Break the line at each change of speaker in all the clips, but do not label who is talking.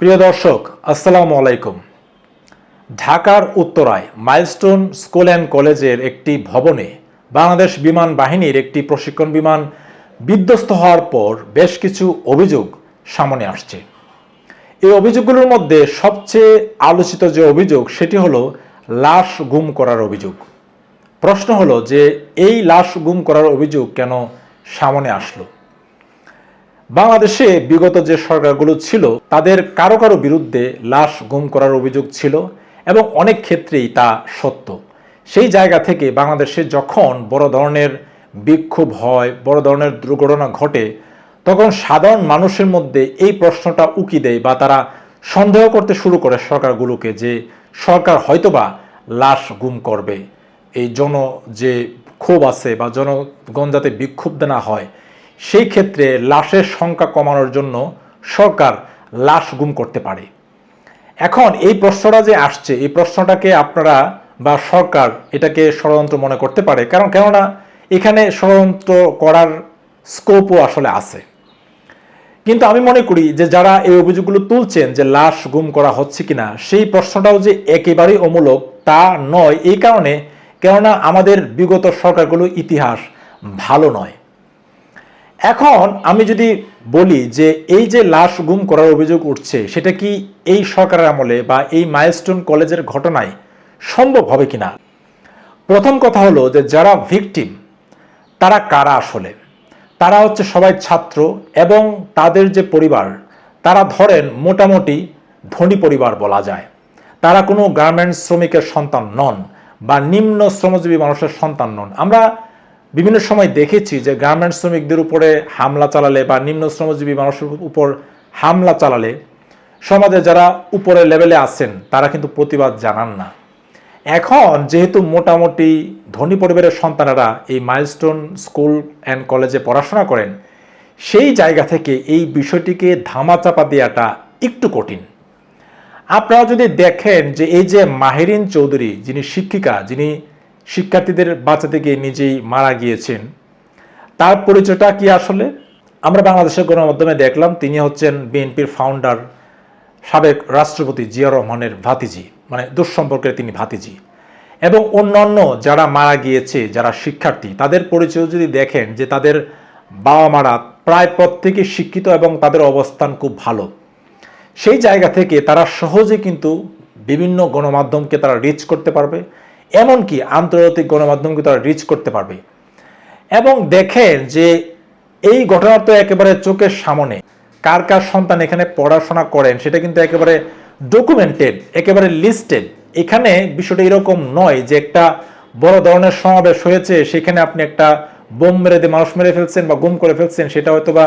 প্রিয় দর্শক, আসসালামু আলাইকুম। ঢাকার উত্তরায় মাইলস্টোন স্কুল অ্যান্ড কলেজের একটি ভবনে বাংলাদেশ বিমান বাহিনীর একটি প্রশিক্ষণ বিমান বিধ্বস্ত হওয়ার পর বেশ কিছু অভিযোগ সামনে আসছে। এই অভিযোগগুলোর মধ্যে সবচেয়ে আলোচিত যে অভিযোগ, সেটি হলো লাশ গুম করার অভিযোগ। প্রশ্ন হলো যে এই লাশ গুম করার অভিযোগ কেন সামনে আসলো? বাংলাদেশে বিগত যে সরকারগুলো ছিল, তাদের কারও কারও বিরুদ্ধে লাশ গুম করার অভিযোগ ছিল এবং অনেক ক্ষেত্রেই তা সত্য। সেই জায়গা থেকে বাংলাদেশে যখন বড় ধরনের বিক্ষোভ হয়, বড় ধরনের দুর্ঘটনা ঘটে, তখন সাধারণ মানুষের মধ্যে এই প্রশ্নটা উকি দেয় বা তারা সন্দেহ করতে শুরু করে সরকারগুলোকে যে সরকার হয়তোবা লাশ গুম করবে। এই জন যে ক্ষোভ আছে বা জনগণ যাতে বিক্ষুব্ধ না হয় সেই ক্ষেত্রে লাশের সংখ্যা কমানোর জন্য সরকার লাশ গুম করতে পারে। এখন এই প্রশ্নটা যে আসছে, এই প্রশ্নটাকে আপনারা বা সরকার এটাকে ষড়যন্ত্র মনে করতে পারে। কারণ কেননা, এখানে ষড়যন্ত্র করার স্কোপও আসলে আছে। কিন্তু আমি মনে করি যে যারা এই অভিযোগগুলো তুলছেন যে লাশ গুম করা হচ্ছে কিনা, সেই প্রশ্নটাও যে একেবারেই অমূলক তা নয়। এই কারণে কেননা, আমাদের বিগত সরকারগুলো ইতিহাস ভালো নয়। এখন আমি যদি বলি যে এই যে লাশ গুম করার অভিযোগ উঠছে, সেটা কি এই সরকারের আমলে বা এই মাইলস্টোন কলেজের ঘটনায় সম্ভব হবে কিনা? প্রথম কথা হলো যে যারা ভিকটিম, তারা কারা আসলে? তারা হচ্ছে সবাই ছাত্র এবং তাদের যে পরিবার, তারা ধরেন মোটামুটি ধনী পরিবার বলা যায়। তারা কোনো গার্মেন্টস শ্রমিকের সন্তান নন বা নিম্ন শ্রমজীবী মানুষের সন্তান নন। আমরা বিভিন্ন সময় দেখেছি যে গার্মেন্টস শ্রমিকদের উপরে হামলা চালালে বা নিম্ন শ্রমজীবী মানুষের উপর হামলা চালালে সমাজে যারা উপরে লেভেলে আছেন, তারা কিন্তু প্রতিবাদ জানান না। এখন যেহেতু মোটামুটি ধনী পরিবারের সন্তানেরা এই মাইলস্টোন স্কুল অ্যান্ড কলেজে পড়াশোনা করেন, সেই জায়গা থেকে এই বিষয়টিকে ধামাচাপা দেওয়াটা একটু কঠিন। আপনারা যদি দেখেন যে এই যে মাহেরিন চৌধুরী, যিনি শিক্ষিকা, যিনি শিক্ষার্থীদের বাঁচাতে গিয়ে নিজেই মারা গিয়েছেন। তার পরিচয়টা কি আসলে? আমরা বাংলাদেশের গণমাধ্যমে দেখলাম, তিনি হচ্ছেন বিএনপির ফাউন্ডার সাবেক রাষ্ট্রপতি জিয়া রহমানের ভাতিজি মানে দুঃসম্পর্কের তিনি ভাতিজি। এবং অন্যান্য যারা মারা গিয়েছে, যারা শিক্ষার্থী, তাদের পরিচয় যদি দেখেন যে তাদের বাবা মারা প্রায় প্রত্যেকেই শিক্ষিত এবং তাদের অবস্থান খুব ভালো। সেই জায়গা থেকে তারা সহজে কিন্তু বিভিন্ন গণমাধ্যমকে তারা রিচ করতে পারবে। এমনকি আন্তর্জাতিক গণমাধ্যমকে তারা রিচ করতে পারবে। এবং দেখেন যে এই ঘটনা তো একেবারে চোখের সামনে। কার কার সন্তান এখানে পড়াশোনা করেন সেটা কিন্তু একেবারে ডকুমেন্টেড একেবারে লিস্টেড এখানে বিষয়টা এরকম নয় যে একটা বড় ধরনের সমাবেশ হয়েছে, সেখানে আপনি একটা বোম মেরে দিয়ে মানুষ মেরে ফেলছেন বা গুম করে ফেলছেন, সেটা হয়তো বা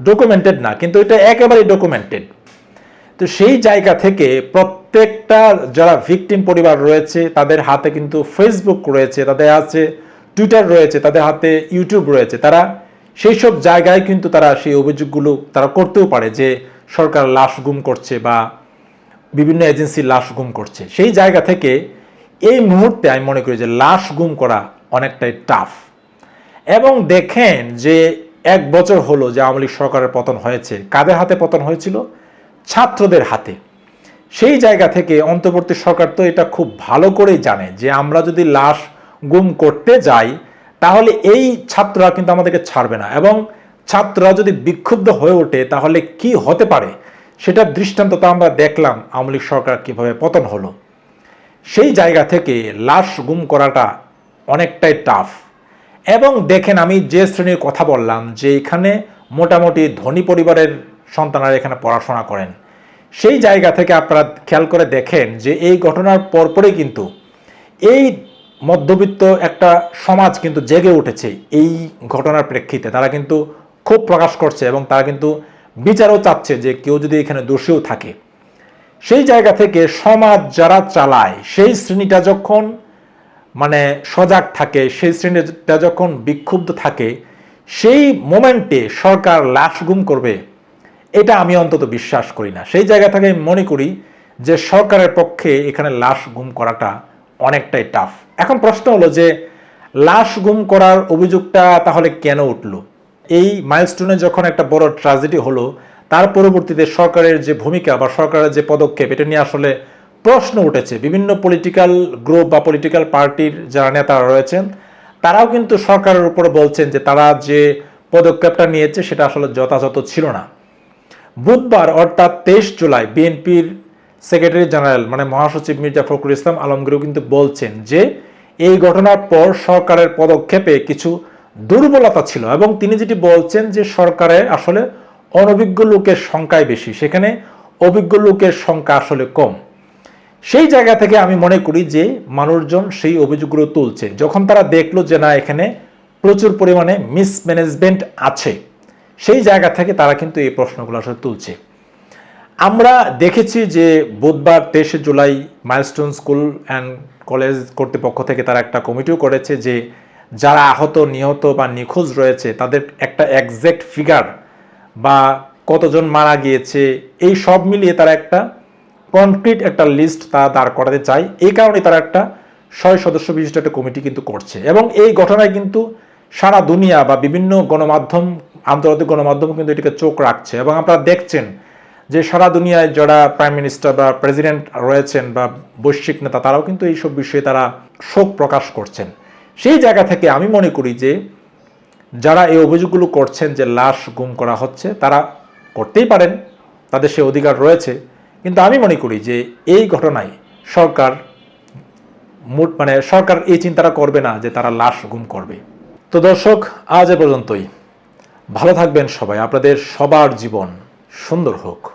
ডকুমেন্টেড না, কিন্তু এটা একেবারেই ডকুমেন্টেড তো সেই জায়গা থেকে প্রত্যেকটা যারা ভিকটিম পরিবার রয়েছে, তাদের হাতে কিন্তু ফেসবুক রয়েছে, তাদের আছে টুইটার রয়েছে, তাদের হাতে ইউটিউব রয়েছে। তারা সেই সব জায়গায় কিন্তু তারা সেই অভিযোগগুলো তারা করতেও পারে যে সরকার লাশ গুম করছে বা বিভিন্ন এজেন্সি লাশ গুম করছে। সেই জায়গা থেকে এই মুহূর্তে আমি মনে করি যে লাশ গুম করা অনেকটাই টাফ এবং দেখেন যে এক বছর হলো যে আওয়ামী লীগ সরকারের পতন হয়েছে। কাদের হাতে পতন হয়েছিল? ছাত্রদের হাতে। সেই জায়গা থেকে অন্তর্বর্তী সরকার তো এটা খুব ভালো করেই জানে যে আমরা যদি লাশ গুম করতে যাই, তাহলে এই ছাত্ররা কিন্তু আমাদেরকে ছাড়বে না। এবং ছাত্ররা যদি বিক্ষুব্ধ হয়ে ওঠে, তাহলে কি হতে পারে? সেটা দৃষ্টান্ত তো আমরা দেখলাম আওয়ামী লীগ সরকার কীভাবে পতন হলো। সেই জায়গা থেকে লাশ গুম করাটা অনেকটাই টাফ এবং দেখেন আমি যে শ্রেণির কথা বললাম, যে এখানে মোটামুটি ধনী পরিবারের সন্তানরা এখানে পড়াশোনা করেন। সেই জায়গা থেকে আপনারা খেয়াল করে দেখেন যে এই ঘটনার পরপরই কিন্তু এই মধ্যবিত্ত একটা সমাজ কিন্তু জেগে উঠেছে এই ঘটনার প্রেক্ষিতে। তারা কিন্তু ক্ষোভ প্রকাশ করছে এবং তারা কিন্তু বিচারও চাচ্ছে যে কেউ যদি এখানে দোষীও থাকে। সেই জায়গা থেকে সমাজ যারা চালায়, সেই শ্রেণীটা যখন মানে সজাগ থাকে, সেই শ্রেণীটা যখন বিক্ষুব্ধ থাকে, সেই মোমেন্টে সরকার লাশ গুম করবে। এটা আমি অন্তত বিশ্বাস করি না। সেই জায়গা থেকে আমি মনে করি যে সরকারের পক্ষে এখানে লাশ গুম করাটা অনেকটাই টাফ এখন প্রশ্ন হলো যে লাশ গুম করার অভিযোগটা তাহলে কেন উঠল? এই মাইলস্টোনে যখন একটা বড় ট্রাজেডি হলো, তার পরবর্তীতে সরকারের যে ভূমিকা বা সরকারের যে পদক্ষেপ, এটা নিয়ে আসলে প্রশ্ন উঠেছে। বিভিন্ন পলিটিক্যাল গ্রুপ বা পলিটিক্যাল পার্টির যারা নেতারা রয়েছেন, তারাও কিন্তু সরকারের উপর বলছেন যে তারা যে পদক্ষেপটা নিয়েছে, সেটা আসলে যথাযথ ছিল না। বুধবার অর্থাৎ তেইশ জুলাই বিএনপির সেক্রেটারি জেনারেল মানে মহাসচিব মির্জা ফখরুল ইসলাম আলমগীরও কিন্তু বলছেন যে এই ঘটনার পর সরকারের পদক্ষেপে কিছু দুর্বলতা ছিল এবং তিনি যেটি বলছেন যে সরকারে আসলে অনভিজ্ঞ লোকের সংখ্যাই বেশি, সেখানে অভিজ্ঞ লোকের সংখ্যা আসলে কম। সেই জায়গা থেকে আমি মনে করি যে মানুষজন সেই অভিযোগগুলো তুলছে। যখন তারা দেখল যে না, এখানে প্রচুর পরিমাণে মিসম্যানেজমেন্ট আছে সেই জায়গা থেকে তারা কিন্তু এই প্রশ্নগুলো আসলে তুলছে। আমরা দেখেছি যে বুধবার তেইশে July milestone school and college কর্তৃপক্ষ থেকে তারা একটা কমিটিও করেছে যে যারা আহত, নিহত বা নিখোঁজ রয়েছে, তাদের একটা একজ্যাক্ট ফিগার বা কতজন মারা গিয়েছে, এই সব মিলিয়ে তারা একটা কনক্রিট একটা লিস্ট তারা দাঁড় করাতে চায়। এই কারণে তারা একটা ছয় সদস্য বিশিষ্ট একটা কমিটি কিন্তু করছে। এবং এই ঘটনায় কিন্তু সারা দুনিয়া বা বিভিন্ন গণমাধ্যম আন্তর্জাতিক গণমাধ্যম কিন্তু এটিকে চোখ রাখছে এবং আপনারা দেখছেন যে সারা দুনিয়ায় যারা প্রাইম মিনিস্টার বা প্রেসিডেন্ট রয়েছেন বা বৈশ্বিক নেতা, তারাও কিন্তু এইসব বিষয়ে তারা শোক প্রকাশ করছেন। সেই জায়গা থেকে আমি মনে করি যে যারা এই অভিযোগগুলো করছেন যে লাশ গুম করা হচ্ছে, তারা করতেই পারেন, তাদের সে অধিকার রয়েছে। কিন্তু আমি মনে করি যে এই ঘটনায় সরকার মোট মানে সরকার এই চিন্তাটা করবে না যে তারা লাশ গুম করবে। তো দর্শক, আজ এ পর্যন্তই। ভালো থাকবেন সবাই। আপনাদের সবার জীবন সুন্দর হোক।